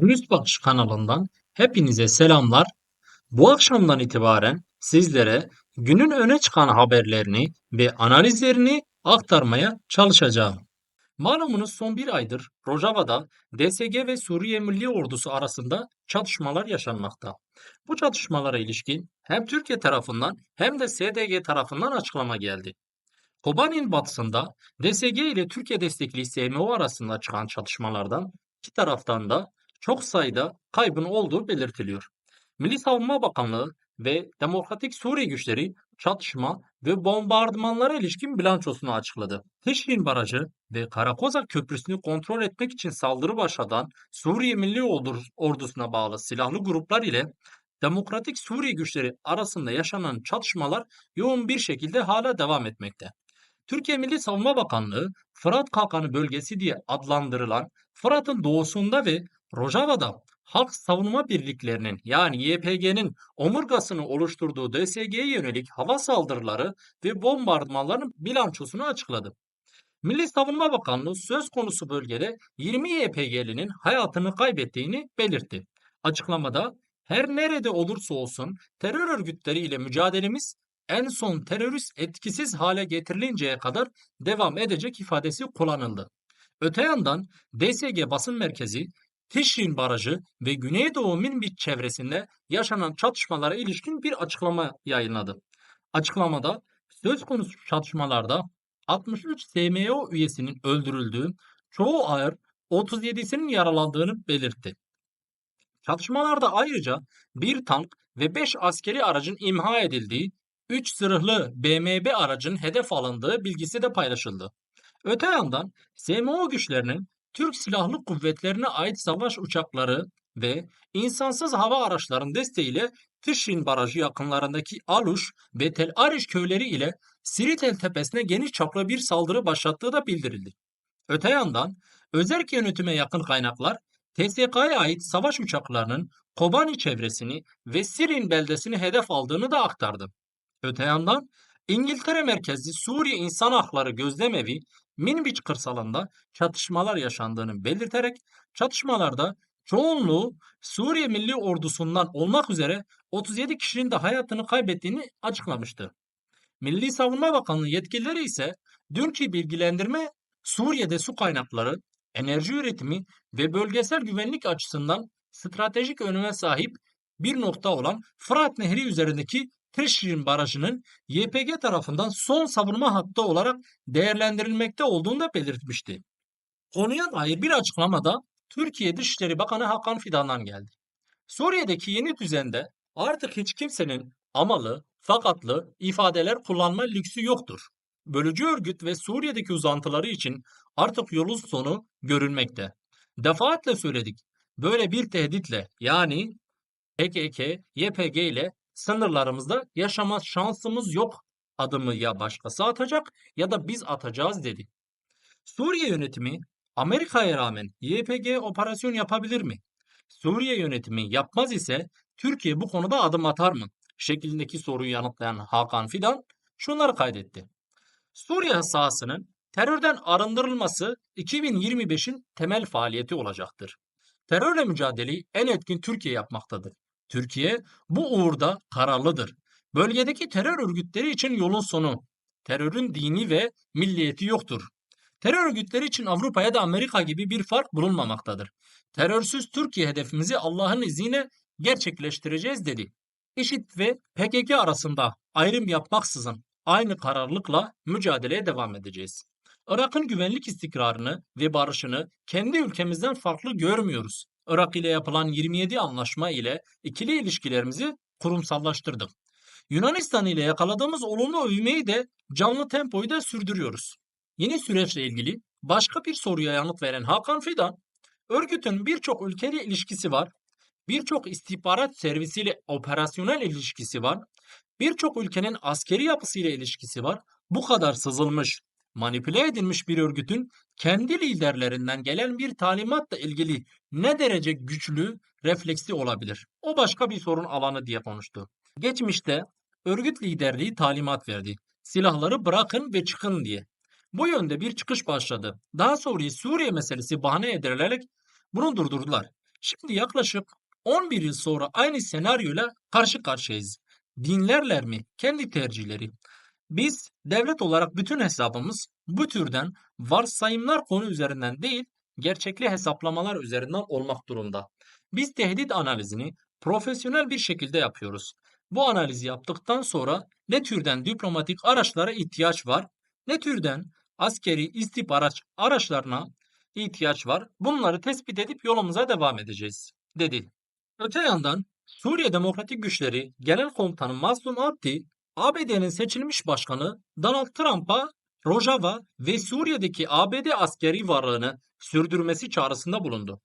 Dürüst Bakış kanalından hepinize selamlar. Bu akşamdan itibaren sizlere günün öne çıkan haberlerini ve analizlerini aktarmaya çalışacağım. Malumunuz son bir aydır Rojava'da DSG ve Suriye Milli Ordusu arasında çatışmalar yaşanmakta. Bu çatışmalara ilişkin hem Türkiye tarafından hem de SDG tarafından açıklama geldi. Kobani'nin batısında DSG ile Türkiye destekli SMO arasında çıkan çatışmalardan iki taraftan da çok sayıda kaybın olduğu belirtiliyor. Milli Savunma Bakanlığı ve Demokratik Suriye güçleri çatışma ve bombardımanlara ilişkin bilançosunu açıkladı. Teşrin Barajı ve Karakozak Köprüsü'nü kontrol etmek için saldırı başlatan Suriye Milli Ordu- Ordusu'na bağlı silahlı gruplar ile Demokratik Suriye güçleri arasında yaşanan çatışmalar yoğun bir şekilde hala devam etmekte. Türkiye Milli Savunma Bakanlığı, Fırat Kalkanı bölgesi diye adlandırılan Fırat'ın doğusunda ve Rojava'da Halk Savunma Birliklerinin yani YPG'nin omurgasını oluşturduğu DSG'ye yönelik hava saldırıları ve bombardımanların bilançosunu açıkladı. Milli Savunma Bakanlığı söz konusu bölgede 20 YPG'linin hayatını kaybettiğini belirtti. Açıklamada her nerede olursa olsun terör örgütleri ile mücadelemiz en son terörist etkisiz hale getirilinceye kadar devam edecek ifadesi kullanıldı. Öte yandan DSG basın merkezi Tişrin Barajı ve Güneydoğu Minbit çevresinde yaşanan çatışmalara ilişkin bir açıklama yayınladı. Açıklamada söz konusu çatışmalarda 63 SMO üyesinin öldürüldüğü, çoğu ağır 37'sinin yaralandığını belirtti. Çatışmalarda ayrıca bir tank ve 5 askeri aracın imha edildiği, 3 zırhlı BMP aracın hedef alındığı bilgisi de paylaşıldı. Öte yandan SMO güçlerinin Türk Silahlı Kuvvetlerine ait savaş uçakları ve insansız hava araçlarının desteğiyle Tişrin Barajı yakınlarındaki Aluş ve Tel Ariş köyleri ile Siritel Tepesi'ne geniş çaplı bir saldırı başlattığı da bildirildi. Öte yandan özerk yönetime yakın kaynaklar TSK'ya ait savaş uçaklarının Kobani çevresini ve Sirin beldesini hedef aldığını da aktardı. Öte yandan İngiltere merkezli Suriye İnsan Hakları Gözlemevi Minbiç kırsalında çatışmalar yaşandığını belirterek çatışmalarda çoğunluğu Suriye Milli Ordusu'ndan olmak üzere 37 kişinin de hayatını kaybettiğini açıklamıştı. Milli Savunma Bakanlığı yetkilileri ise dünkü bilgilendirme Suriye'de su kaynakları, enerji üretimi ve bölgesel güvenlik açısından stratejik öneme sahip bir nokta olan Fırat Nehri üzerindeki Teşrin Barajı'nın YPG tarafından son savunma hattı olarak değerlendirilmekte olduğunu da belirtmişti. Konuya dair bir açıklamada Türkiye Dışişleri Bakanı Hakan Fidan'dan geldi. Suriye'deki yeni düzende artık hiç kimsenin amalı, fakatlı ifadeler kullanma lüksü yoktur. Bölücü örgüt ve Suriye'deki uzantıları için artık yolun sonu görülmekte. Defaatle söyledik. Böyle bir tehditle yani PKK, YPG ile sınırlarımızda yaşama şansımız yok adımı ya başkası atacak ya da biz atacağız dedi. Suriye yönetimi Amerika'ya rağmen YPG operasyon yapabilir mi? Suriye yönetimi yapmaz ise Türkiye bu konuda adım atar mı? şeklindeki soruyu yanıtlayan Hakan Fidan şunları kaydetti. Suriye sahasının terörden arındırılması 2025'in temel faaliyeti olacaktır. Terörle mücadeleyi en etkin Türkiye yapmaktadır. Türkiye bu uğurda kararlıdır. Bölgedeki terör örgütleri için yolun sonu. Terörün dini ve milliyeti yoktur. Terör örgütleri için Avrupa ya da Amerika gibi bir fark bulunmamaktadır. Terörsüz Türkiye hedefimizi Allah'ın izniyle gerçekleştireceğiz dedi. IŞİD ve PKK arasında ayrım yapmaksızın aynı kararlılıkla mücadeleye devam edeceğiz. Irak'ın güvenlik istikrarını ve barışını kendi ülkemizden farklı görmüyoruz. Irak ile yapılan 27 anlaşma ile ikili ilişkilerimizi kurumsallaştırdık. Yunanistan ile yakaladığımız olumlu övmeyi de canlı tempoyu da sürdürüyoruz. Yeni süreçle ilgili başka bir soruya yanıt veren Hakan Fidan, örgütün birçok ülkeyle ilişkisi var, birçok istihbarat servisiyle operasyonel ilişkisi var, birçok ülkenin askeri yapısıyla ilişkisi var. Bu kadar sızılmış, manipüle edilmiş bir örgütün kendi liderlerinden gelen bir talimatla ilgili ne derece güçlü, refleksi olabilir? O başka bir sorun alanı diye konuştu. Geçmişte örgüt liderliği talimat verdi. Silahları bırakın ve çıkın diye. Bu yönde bir çıkış başladı. Daha sonra Suriye meselesi bahane edilerek bunu durdurdular. Şimdi yaklaşık 11 yıl sonra aynı senaryoyla karşı karşıyayız. Dinlerler mi? Kendi tercihleri. Biz devlet olarak bütün hesabımız bu türden varsayımlar konu üzerinden değil, gerçekli hesaplamalar üzerinden olmak durumda. Biz tehdit analizini profesyonel bir şekilde yapıyoruz. Bu analizi yaptıktan sonra ne türden diplomatik araçlara ihtiyaç var, ne türden askeri istihbarat araçlarına ihtiyaç var. Bunları tespit edip yolumuza devam edeceğiz, dedi. Öte yandan Suriye Demokratik Güçleri Genel Komutanı Mazlum Abdi, ABD'nin seçilmiş başkanı Donald Trump'a Rojava ve Suriye'deki ABD askeri varlığını sürdürmesi çağrısında bulundu.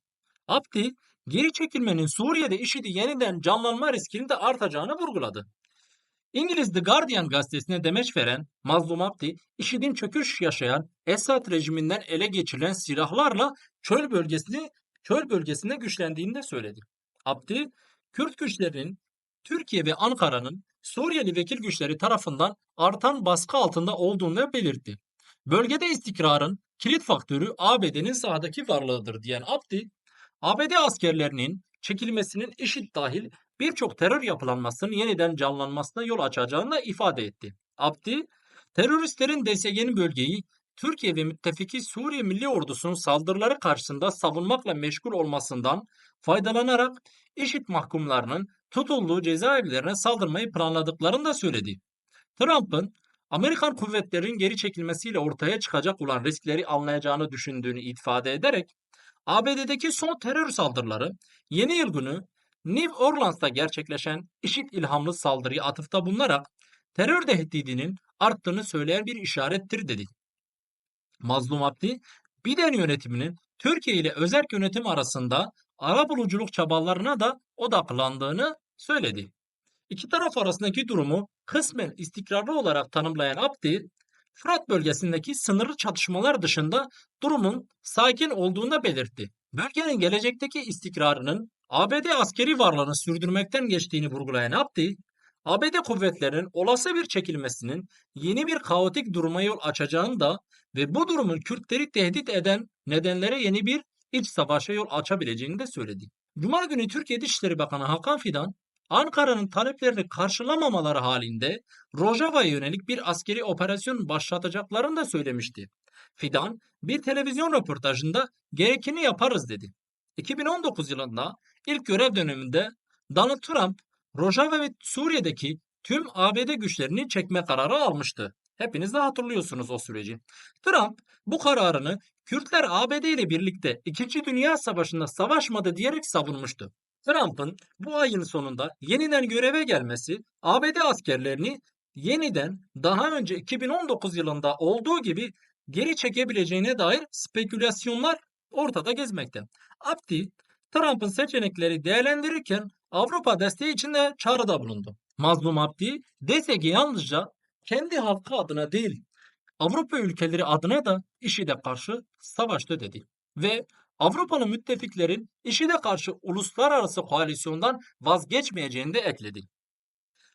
Abdi, geri çekilmenin Suriye'de IŞİD'i yeniden canlanma riskinin de artacağını vurguladı. İngiliz The Guardian gazetesine demeç veren Mazlum Abdi, IŞİD'in çöküş yaşayan Esad rejiminden ele geçirilen silahlarla çöl bölgesini çöl bölgesinde güçlendiğini de söyledi. Abdi, Kürt güçlerinin Türkiye ve Ankara'nın Suriyeli vekil güçleri tarafından artan baskı altında olduğunu belirtti. Bölgede istikrarın kilit faktörü ABD'nin sahadaki varlığıdır diyen Abdi, ABD askerlerinin çekilmesinin IŞİD dahil birçok terör yapılanmasının yeniden canlanmasına yol açacağını da ifade etti. Abdi, teröristlerin DSG'nin bölgeyi Türkiye ve müttefiki Suriye Milli Ordusu'nun saldırıları karşısında savunmakla meşgul olmasından faydalanarak IŞİD mahkumlarının tutulduğu cezaevlerine saldırmayı planladıklarını da söyledi. Trump'ın Amerikan kuvvetlerinin geri çekilmesiyle ortaya çıkacak olan riskleri anlayacağını düşündüğünü ifade ederek ABD'deki son terör saldırıları yeni yıl günü New Orleans'ta gerçekleşen IŞİD ilhamlı saldırıya atıfta bulunarak terör tehdidinin arttığını söyleyen bir işarettir dedi. Mazlum Abdi, Biden yönetiminin Türkiye ile özerk yönetim arasında arabuluculuk çabalarına da odaklandığını söyledi. İki taraf arasındaki durumu kısmen istikrarlı olarak tanımlayan Abdi, Fırat bölgesindeki sınırlı çatışmalar dışında durumun sakin olduğunu belirtti. Bölgenin gelecekteki istikrarının ABD askeri varlığını sürdürmekten geçtiğini vurgulayan Abdi, ABD kuvvetlerinin olası bir çekilmesinin yeni bir kaotik duruma yol açacağını da ve bu durumun Kürtleri tehdit eden nedenlere yeni bir iç savaşa yol açabileceğini de söyledi. Cuma günü Türkiye Dışişleri Bakanı Hakan Fidan, Ankara'nın taleplerini karşılamamaları halinde Rojava'ya yönelik bir askeri operasyon başlatacaklarını da söylemişti. Fidan bir televizyon röportajında gerekeni yaparız dedi. 2019 yılında ilk görev döneminde Donald Trump Rojava ve Suriye'deki tüm ABD güçlerini çekme kararı almıştı. Hepiniz de hatırlıyorsunuz o süreci. Trump bu kararını Kürtler ABD ile birlikte 2. Dünya Savaşı'nda savaşmadı diyerek savunmuştu. Trump'ın bu ayın sonunda yeniden göreve gelmesi ABD askerlerini yeniden daha önce 2019 yılında olduğu gibi geri çekebileceğine dair spekülasyonlar ortada gezmekte. Abdi, Trump'ın seçenekleri değerlendirirken Avrupa desteği için de çağrıda bulundu. Mazlum Abdi, DSG yalnızca kendi halkı adına değil, Avrupa ülkeleri adına da IŞİD'e karşı savaştı dedi. Ve Avrupalı müttefiklerin IŞİD'e karşı uluslararası koalisyondan vazgeçmeyeceğini de ekledi.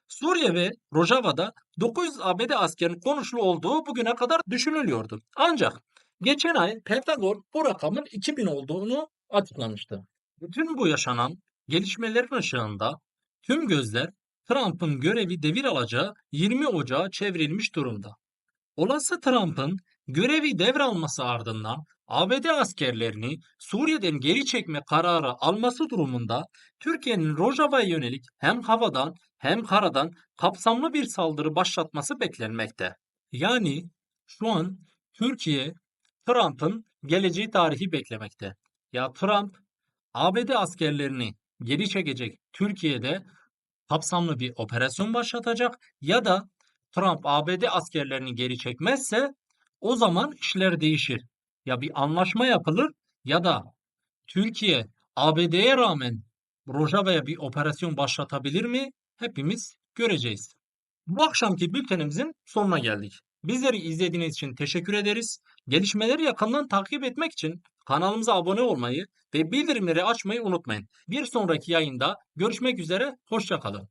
Suriye ve Rojava'da 900 ABD askerinin konuşulu olduğu bugüne kadar düşünülüyordu. Ancak geçen ay Pentagon bu rakamın 2000 olduğunu açıklamıştı. Bütün bu yaşanan gelişmelerin ışığında tüm gözler Trump'ın görevi devir alacağı 20 Ocağı çevrilmiş durumda. Olası Trump'ın görevi devralması ardından ABD askerlerini Suriye'den geri çekme kararı alması durumunda Türkiye'nin Rojava'ya yönelik hem havadan hem karadan kapsamlı bir saldırı başlatması beklenmekte. Yani şu an Türkiye Trump'ın geleceği tarihi beklemekte. Ya Trump ABD askerlerini geri çekecek Türkiye'de kapsamlı bir operasyon başlatacak ya da Trump ABD askerlerini geri çekmezse o zaman işler değişir. Ya bir anlaşma yapılır ya da Türkiye ABD'ye rağmen Rojava'ya bir operasyon başlatabilir mi? Hepimiz göreceğiz. Bu akşamki bültenimizin sonuna geldik. Bizleri izlediğiniz için teşekkür ederiz. Gelişmeleri yakından takip etmek için kanalımıza abone olmayı ve bildirimleri açmayı unutmayın. Bir sonraki yayında görüşmek üzere, hoşçakalın.